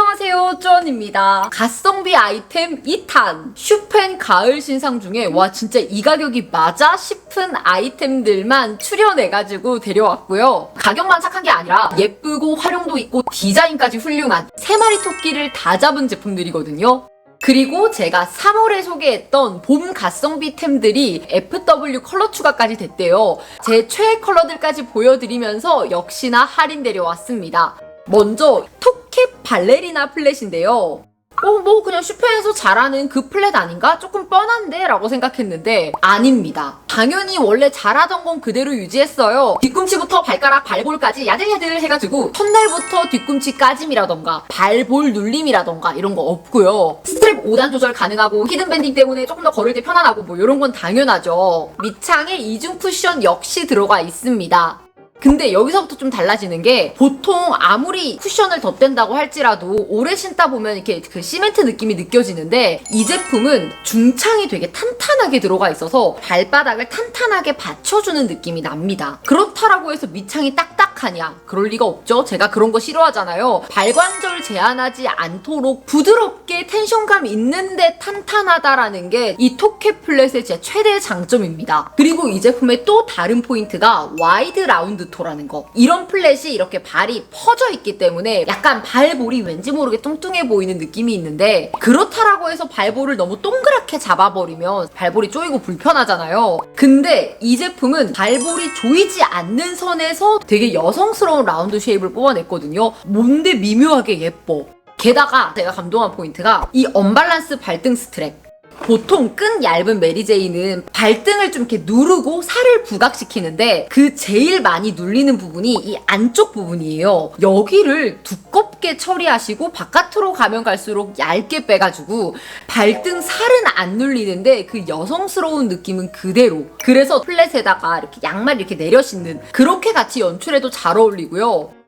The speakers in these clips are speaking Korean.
안녕하세요, 쫀입니다. 가성비 아이템 2탄. 슈펜 가을 신상 중에 와 진짜 이 가격이 맞아 싶은 아이템들만 추려내가지고 데려왔고요. 가격만 착한 게 아니라 예쁘고 활용도 있고 디자인까지 훌륭한 세 마리 토끼를 다 잡은 제품들이거든요. 그리고 제가 3월에 소개했던 봄 가성비템들이 FW 컬러 추가까지 됐대요. 제 최애 컬러들까지 보여드리면서 역시나 할인 데려왔습니다. 먼저 토 캡 발레리나 플랫인데요. 어, 뭐 그냥 슈퍼에서 잘하는 그 플랫 아닌가? 조금 뻔한데? 라고 생각했는데 아닙니다. 당연히 원래 잘하던 건 그대로 유지했어요. 뒤꿈치부터 발가락 발볼까지 야들야들 해가지고 첫날부터 뒤꿈치 까짐이라던가 발볼 눌림이라던가 이런 거 없고요. 스트랩 5단 조절 가능하고 히든 밴딩 때문에 조금 더 걸을 때 편안하고 뭐 이런 건 당연하죠. 밑창에 이중 쿠션 역시 들어가 있습니다. 근데 여기서부터 좀 달라지는 게 보통 아무리 쿠션을 덧댄다고 할지라도 오래 신다 보면 이렇게 그 시멘트 느낌이 느껴지는데 이 제품은 중창이 되게 탄탄하게 들어가 있어서 발바닥을 탄탄하게 받쳐주는 느낌이 납니다. 그렇다라고 해서 밑창이 딱딱하냐? 그럴 리가 없죠. 제가 그런 거 싫어하잖아요. 발관절 제한하지 않도록 부드럽게 텐션감 있는데 탄탄하다라는 게 이 토케 플랫의 제 최대 장점입니다. 그리고 이 제품의 또 다른 포인트가 와이드 라운드 토라는 거. 이런 플랫이 이렇게 발이 퍼져 있기 때문에 약간 발볼이 왠지 모르게 뚱뚱해 보이는 느낌이 있는데 그렇다라고 해서 발볼을 너무 동그랗게 잡아버리면 발볼이 쪼이고 불편하잖아요. 근데 이 제품은 발볼이 조이지 않는 선에서 되게 여성스러운 라운드 쉐입을 뽑아냈거든요. 뭔데 미묘하게 예뻐. 게다가 제가 감동한 포인트가 이 언밸런스 발등 스트랩. 보통 끈 얇은 메리제이는 발등을 좀 이렇게 누르고 살을 부각시키는데 그 제일 많이 눌리는 부분이 이 안쪽 부분이에요. 여기를 두껍게 처리하시고 바깥으로 가면 갈수록 얇게 빼가지고 발등 살은 안 눌리는데 그 여성스러운 느낌은 그대로. 그래서 플랫에다가 이렇게 양말 이렇게 내려 신는 그렇게 같이 연출해도 잘 어울리고요.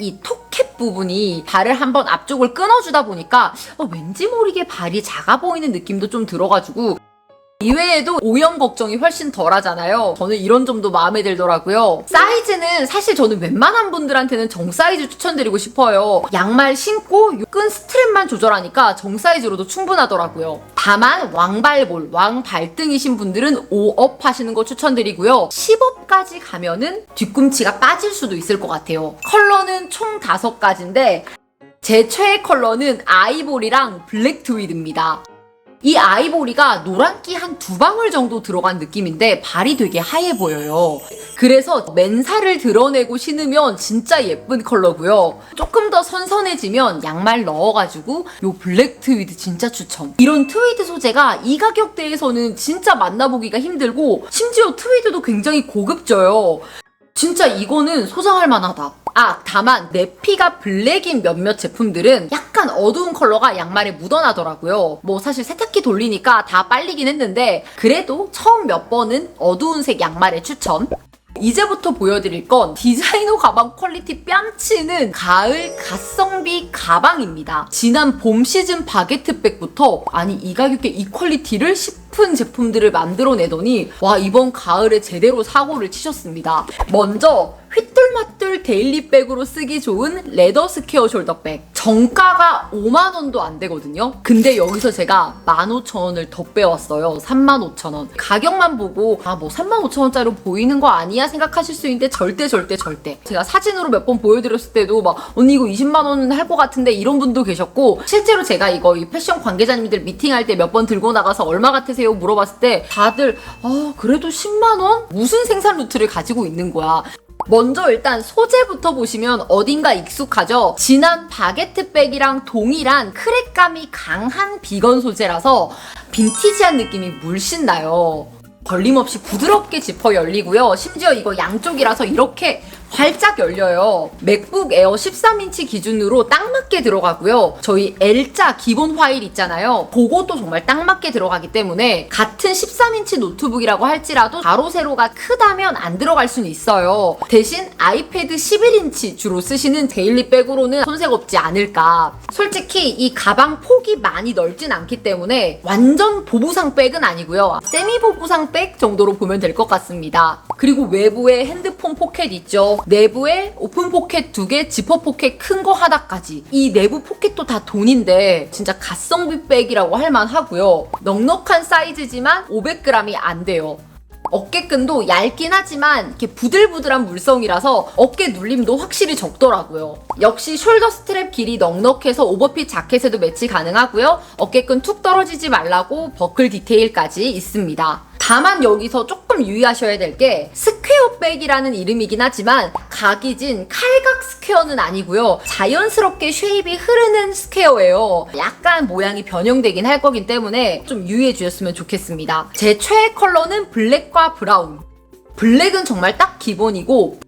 이 톱캡 부분이 발을 한번 앞쪽을 끊어주다 보니까 어, 왠지 모르게 발이 작아 보이는 느낌도 좀 들어가지고 이외에도 오염 걱정이 훨씬 덜 하잖아요. 저는 이런 점도 마음에 들더라고요. 사이즈는 사실 저는 웬만한 분들한테는 정 사이즈 추천드리고 싶어요. 양말 신고 요끈 스트랩만 조절하니까 정 사이즈로도 충분하더라고요. 다만 왕발볼, 왕발등이신 분들은 5업 하시는 거 추천드리고요. 10업까지 가면은 뒤꿈치가 빠질 수도 있을 것 같아요. 컬러는 총 5가지인데 제 최애 컬러는 아이보리랑 블랙 트위드입니다. 이 아이보리가 노란기 한 두 방울 정도 들어간 느낌인데 발이 되게 하얘 보여요. 그래서 맨살을 드러내고 신으면 진짜 예쁜 컬러고요. 조금 더 선선해지면 양말 넣어가지고 요 블랙 트위드 진짜 추천. 이런 트위드 소재가 이 가격대에서는 진짜 만나보기가 힘들고 심지어 트위드도 굉장히 고급져요. 진짜 이거는 소장할 만하다. 아, 다만 내 피가 블랙인 몇몇 제품들은 약간 어두운 컬러가 양말에 묻어나더라고요. 뭐 사실 세탁기 돌리니까 다 빨리긴 했는데 그래도 처음 몇 번은 어두운 색 양말에 추천. 이제부터 보여드릴 건 디자이너 가방 퀄리티 뺨치는 가을 가성비 가방입니다. 지난 봄 시즌 바게트백부터 아니 이 가격에 이 퀄리티를 싶은 제품들을 만들어내더니 와 이번 가을에 제대로 사고를 치셨습니다. 먼저 휘뚤마뚤 데일리백으로 쓰기 좋은 레더 스퀘어 숄더백. 정가가 5만 원도 안 되거든요. 근데 여기서 제가 15,000원을 더 빼왔어요. 35,000원. 가격만 보고 아 뭐 35,000원짜리로 보이는 거 아니야 생각하실 수 있는데 절대 절대 절대. 제가 사진으로 몇 번 보여드렸을 때도 막 언니 이거 20만 원은 할것 같은데 이런 분도 계셨고 실제로 제가 이거 이 패션 관계자님들 미팅할 때 몇 번 들고 나가서 얼마 같으세요 물어봤을 때 다들 아 그래도 10만 원? 무슨 생산 루트를 가지고 있는 거야. 먼저 일단 소재부터 보시면 어딘가 익숙하죠? 진한 바게트백이랑 동일한 크랙감이 강한 비건 소재라서 빈티지한 느낌이 물씬 나요. 걸림없이 부드럽게 지퍼 열리고요. 심지어 이거 양쪽이라서 이렇게 활짝 열려요. 맥북 에어 13인치 기준으로 딱 맞게 들어가고요. 저희 L자 기본 화일 있잖아요. 그것도 정말 딱 맞게 들어가기 때문에 같은 13인치 노트북이라고 할지라도 가로 세로가 크다면 안 들어갈 수는 있어요. 대신 아이패드 11인치 주로 쓰시는 데일리백으로는 손색 없지 않을까. 솔직히 이 가방 폭이 많이 넓진 않기 때문에 완전 보부상 백은 아니고요. 세미 보부상 백 정도로 보면 될 것 같습니다. 그리고 외부에 핸드폰 포켓 있죠. 있고요. 내부에 오픈 포켓 두 개, 지퍼 포켓 큰 거 하나까지. 이 내부 포켓도 다 돈인데 진짜 가성비 백이라고 할 만하고요. 넉넉한 사이즈지만 500g이 안 돼요. 어깨끈도 얇긴 하지만 이렇게 부들부들한 물성이라서 어깨 눌림도 확실히 적더라고요. 역시 숄더 스트랩 길이 넉넉해서 오버핏 자켓에도 매치 가능하고요. 어깨끈 툭 떨어지지 말라고 버클 디테일까지 있습니다. 다만 여기서 조금 유의하셔야 될 게 스퀘어 백이라는 이름이긴 하지만 각이 진 칼각 스퀘어는 아니고요. 자연스럽게 쉐입이 흐르는 스퀘어예요. 약간 모양이 변형되긴 할 거긴 때문에 좀 유의해 주셨으면 좋겠습니다. 제 최애 컬러는 블랙과 브라운. 블랙은 정말 딱 기본이고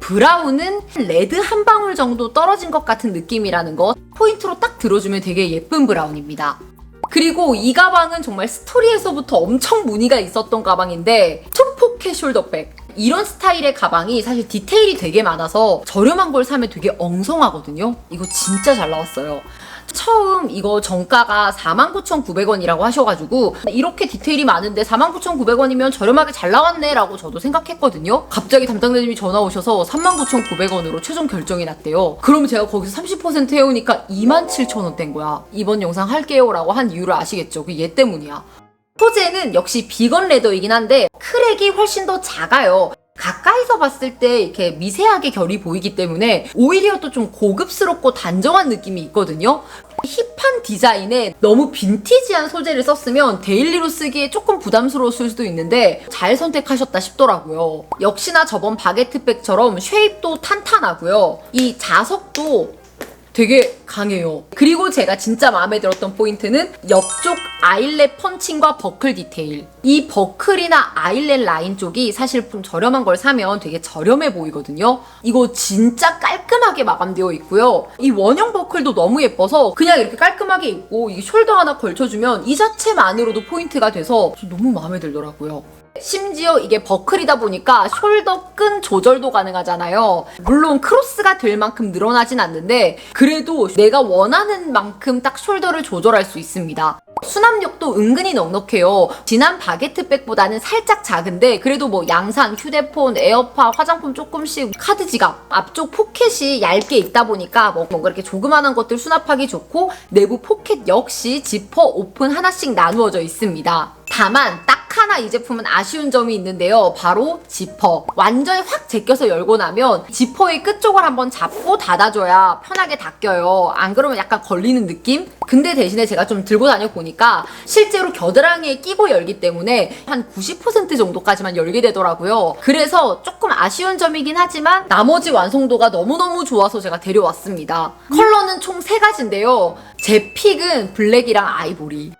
브라운은 레드 한 방울 정도 떨어진 것 같은 느낌이라는 거 포인트로 딱 들어주면 되게 예쁜 브라운입니다. 그리고 이 가방은 정말 스토리에서부터 엄청 문의가 있었던 가방인데 투포켓 숄더백. 이런 스타일의 가방이 사실 디테일이 되게 많아서 저렴한 걸 사면 되게 엉성하거든요. 이거 진짜 잘 나왔어요 처음 이거 정가가 49,900원이라고 하셔가지고 이렇게 디테일이 많은데 49,900원이면 저렴하게 잘 나왔네 라고 저도 생각했거든요. 갑자기 담당자님이 전화 오셔서 39,900원으로 최종 결정이 났대요. 그럼 제가 거기서 30% 해오니까 27,000원대인 거야. 이번 영상 할게요 라고 한 이유를 아시겠죠? 그얘 때문이야. 소재는 역시 비건 레더이긴 한데 크랙이 훨씬 더 작아요. 가까이서 봤을 때 이렇게 미세하게 결이 보이기 때문에 오히려 또 좀 고급스럽고 단정한 느낌이 있거든요. 힙한 디자인에 너무 빈티지한 소재를 썼으면 데일리로 쓰기에 조금 부담스러웠을 수도 있는데 잘 선택하셨다 싶더라고요. 역시나 저번 바게트백처럼 쉐입도 탄탄하고요. 이 자석도 되게 강해요. 그리고 제가 진짜 마음에 들었던 포인트는 옆쪽 아일렛 펀칭과 버클 디테일. 이 버클이나 아일렛 라인 쪽이 사실 좀 저렴한 걸 사면 되게 저렴해 보이거든요. 이거 진짜 깔끔하게 마감되어 있고요. 이 원형 버클도 너무 예뻐서 그냥 이렇게 깔끔하게 입고 이 숄더 하나 걸쳐주면 이 자체만으로도 포인트가 돼서 너무 마음에 들더라고요. 심지어 이게 버클이다 보니까 숄더 끈 조절도 가능하잖아요. 물론 크로스가 될 만큼 늘어나진 않는데 그래도 내가 원하는 만큼 딱 숄더를 조절할 수 있습니다. 수납력도 은근히 넉넉해요. 지난 바게트백보다는 살짝 작은데 그래도 뭐 양산, 휴대폰, 에어팟, 화장품 조금씩 카드 지갑 앞쪽 포켓이 얇게 있다 보니까 뭐 뭔가 이렇게 조그만한 것들 수납하기 좋고 내부 포켓 역시 지퍼 오픈 하나씩 나누어져 있습니다. 다만 딱 하나 이 제품은 아쉬운 점이 있는데요. 바로 지퍼. 완전히 확 제껴서 열고 나면 지퍼의 끝쪽을 한번 잡고 닫아줘야 편하게 닫혀요. 안 그러면 약간 걸리는 느낌? 근데 대신에 제가 좀 들고 다녀 보니까 실제로 겨드랑이에 끼고 열기 때문에 한 90% 정도까지만 열게 되더라고요. 그래서 조금 아쉬운 점이긴 하지만 나머지 완성도가 너무너무 좋아서 제가 데려왔습니다. 컬러는 총 3가지인데요. 제 픽은 블랙이랑 아이보리.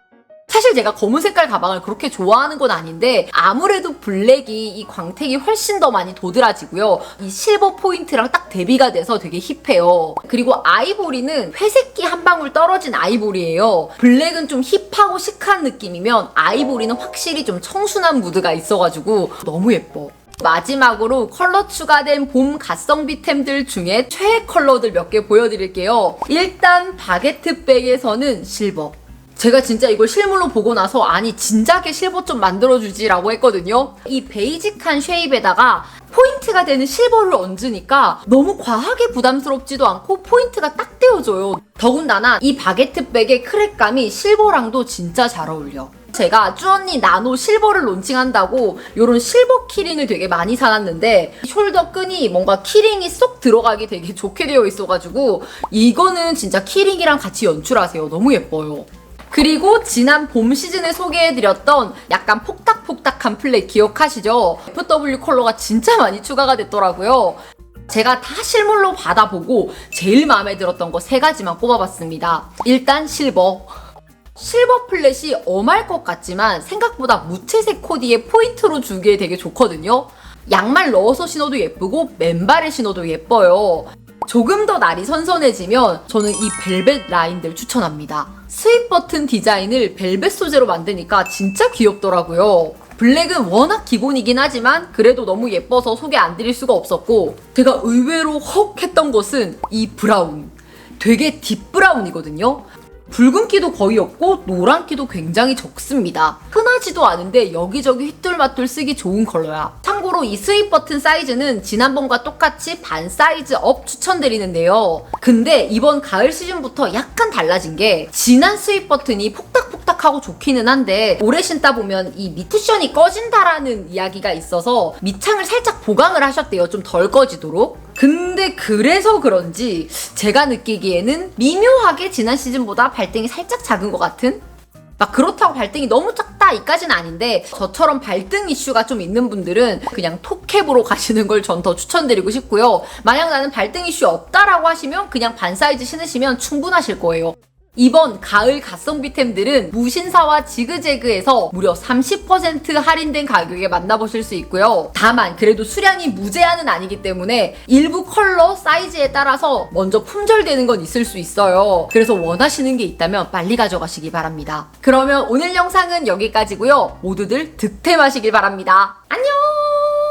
사실 제가 검은 색깔 가방을 그렇게 좋아하는 건 아닌데 아무래도 블랙이 이 광택이 훨씬 더 많이 도드라지고요. 이 실버 포인트랑 딱 대비가 돼서 되게 힙해요. 그리고 아이보리는 회색기 한 방울 떨어진 아이보리예요. 블랙은 좀 힙하고 시크한 느낌이면 아이보리는 확실히 좀 청순한 무드가 있어가지고 너무 예뻐. 마지막으로 컬러 추가된 봄 가성비템들 중에 최애 컬러들 몇 개 보여드릴게요. 일단 바게트백에서는 실버. 제가 진짜 이걸 실물로 보고 나서 아니 진작에 실버 좀 만들어주지라고 했거든요. 이 베이직한 쉐입에다가 포인트가 되는 실버를 얹으니까 너무 과하게 부담스럽지도 않고 포인트가 딱 떼어져요. 더군다나 이 바게트백의 크랙감이 실버랑도 진짜 잘 어울려. 제가 쭈언니 나노 실버를 론칭한다고 이런 실버 키링을 되게 많이 사놨는데 숄더 끈이 뭔가 키링이 쏙 들어가기 되게 좋게 되어 있어가지고 이거는 진짜 키링이랑 같이 연출하세요. 너무 예뻐요. 그리고 지난 봄 시즌에 소개해드렸던 약간 폭닥폭닥한 플랫 기억하시죠? FW 컬러가 진짜 많이 추가가 됐더라고요. 제가 다 실물로 받아보고 제일 마음에 들었던 거 세 가지만 꼽아봤습니다. 일단 실버. 실버 플랫이 엄할 것 같지만 생각보다 무채색 코디에 포인트로 주기에 되게 좋거든요. 양말 넣어서 신어도 예쁘고 맨발에 신어도 예뻐요. 조금 더 날이 선선해지면 저는 이 벨벳 라인들 추천합니다. 스윗 버튼 디자인을 벨벳 소재로 만드니까 진짜 귀엽더라고요. 블랙은 워낙 기본이긴 하지만 그래도 너무 예뻐서 소개 안 드릴 수가 없었고 제가 의외로 헉 했던 것은 이 브라운. 되게 딥 브라운이거든요. 붉은기도 거의 없고 노란기도 굉장히 적습니다. 흔하지도 않은데 여기저기 휘뚤마뚤 쓰기 좋은 컬러야. 참고로 이 스윗 버튼 사이즈는 지난번과 똑같이 반 사이즈 업 추천드리는데요. 근데 이번 가을 시즌부터 약간 달라진 게 지난 스윗 버튼이 폭닥폭닥하고 좋기는 한데 오래 신다 보면 이 밑쿠션이 꺼진다라는 이야기가 있어서 밑창을 살짝 보강을 하셨대요. 좀 덜 꺼지도록. 근데 그래서 그런지 제가 느끼기에는 미묘하게 지난 시즌보다 발등이 살짝 작은 것 같은? 막 그렇다고 발등이 너무 작다 이까지는 아닌데 저처럼 발등 이슈가 좀 있는 분들은 그냥 톱캡으로 가시는 걸 전 더 추천드리고 싶고요. 만약 나는 발등 이슈 없다라고 하시면 그냥 반 사이즈 신으시면 충분하실 거예요. 이번 가을 가성비템들은 무신사와 지그재그에서 무려 30% 할인된 가격에 만나보실 수 있고요. 다만 그래도 수량이 무제한은 아니기 때문에 일부 컬러, 사이즈에 따라서 먼저 품절되는 건 있을 수 있어요. 그래서 원하시는 게 있다면 빨리 가져가시기 바랍니다. 그러면 오늘 영상은 여기까지고요. 모두들 득템하시길 바랍니다. 안녕!